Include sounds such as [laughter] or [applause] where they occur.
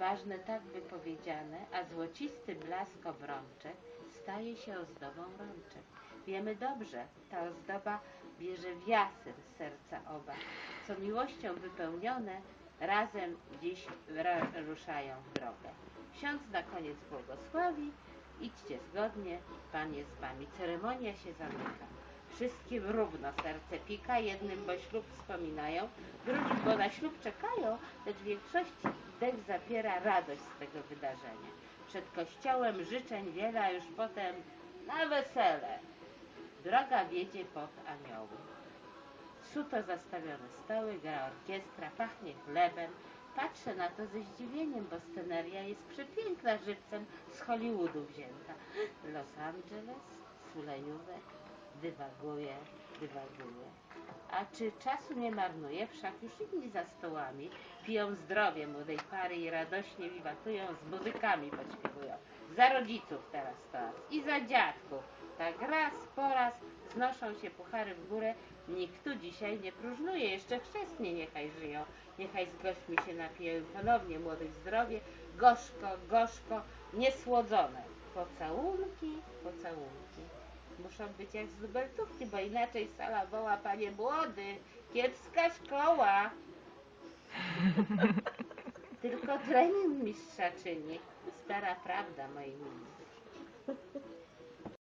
ważne tak wypowiedziane, a złocisty blask obrączek staje się ozdobą rączek. Wiemy dobrze, ta ozdoba bierze wiatr z serca oba, co miłością wypełnione razem dziś ruszają w drogę. Ksiądz na koniec błogosławi, idźcie zgodnie, Pan jest z wami. Ceremonia się zamyka. Wszystkim równo serce pika, jednym bo ślub wspominają, drugim bo na ślub czekają, lecz większości dech zapiera radość z tego wydarzenia. Przed kościołem życzeń wiele, już potem na wesele. Droga wiedzie pod anioły. Suto zastawione stoły, gra orkiestra, pachnie chlebem. Patrzę na to ze zdziwieniem, bo sceneria jest przepiękna żywcem z Hollywoodu wzięta. Los Angeles, sulejówek, dywaguje, dywaguje. A czy czasu nie marnuje? Wszak już inni za stołami piją zdrowie młodej pary i radośnie wiwatują, z muzykami podśpiewują. Za rodziców teraz toast i za dziadków. Tak raz po raz znoszą się puchary w górę. Nikt tu dzisiaj nie próżnuje, jeszcze chrzestnie niechaj żyją. Niechaj z gośćmi się napiją ponownie młodych zdrowie. Gorzko, gorzko, niesłodzone. Pocałunki, pocałunki. Muszą być jak z bo inaczej sala woła, panie młody, kiepska szkoła. [laughs] Tylko trening mistrza czyni. Stara prawda, moi mili.